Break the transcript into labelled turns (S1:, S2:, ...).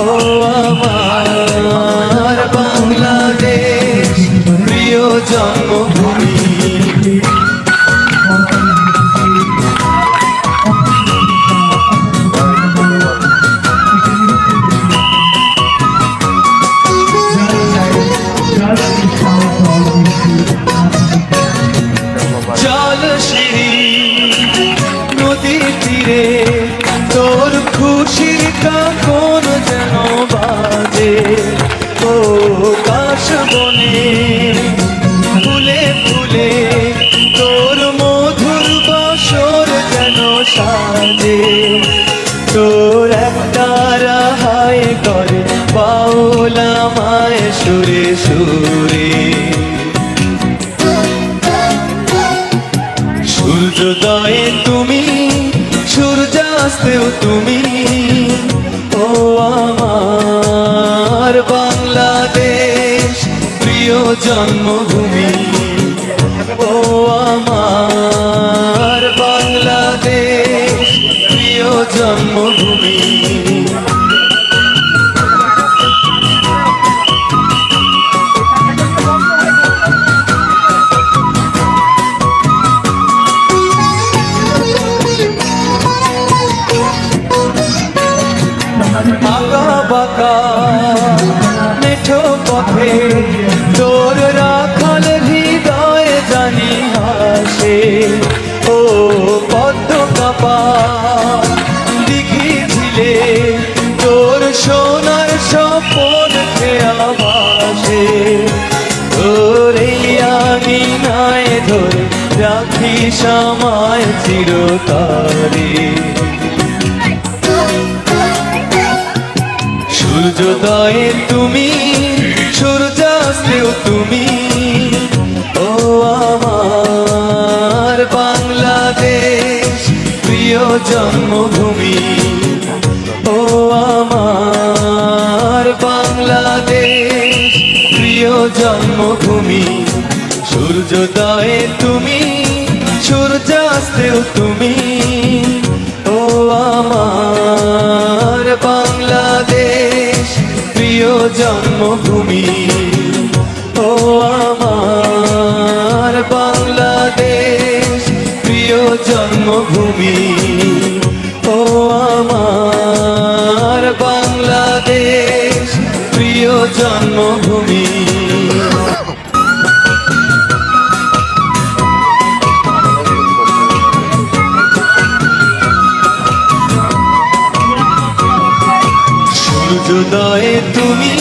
S1: ও আমার। ফুলে ফুলে তোর মধুর বাসর যেন সাজে। তোর একটা রাহাই করে বাউলা মায় সুরে সুরে। সূর্যোদয়ে তুমি, সূর্যাস্তেও তুমি, ও আমার প্রিয় জন্মভূমি। ও আমার বাংলাদেশ প্রিয় জন্মভূমি। আঁকা বাঁকা মেঠো রাখি সময় চিরতরে। সূর্যোদয়ে তুমি, সূর্যাস্তেও তুমি। ও আমার বাংলাদেশ, প্রিয় জন্মভূমি। ও আমার বাংলাদেশ, প্রিয় জন্মভূমি। সূর্যোদয়ে তুমি সূর্যাস্তেও তুমি। ও আমার বাংলাদেশ, প্রিয় জন্মভূমি। ও আমার বাংলাদেশ, প্রিয় জন্মভূমি। ও আমার বাংলাদেশ, প্রিয় জন্মভূমি। সূর্যোদয়ে তুমি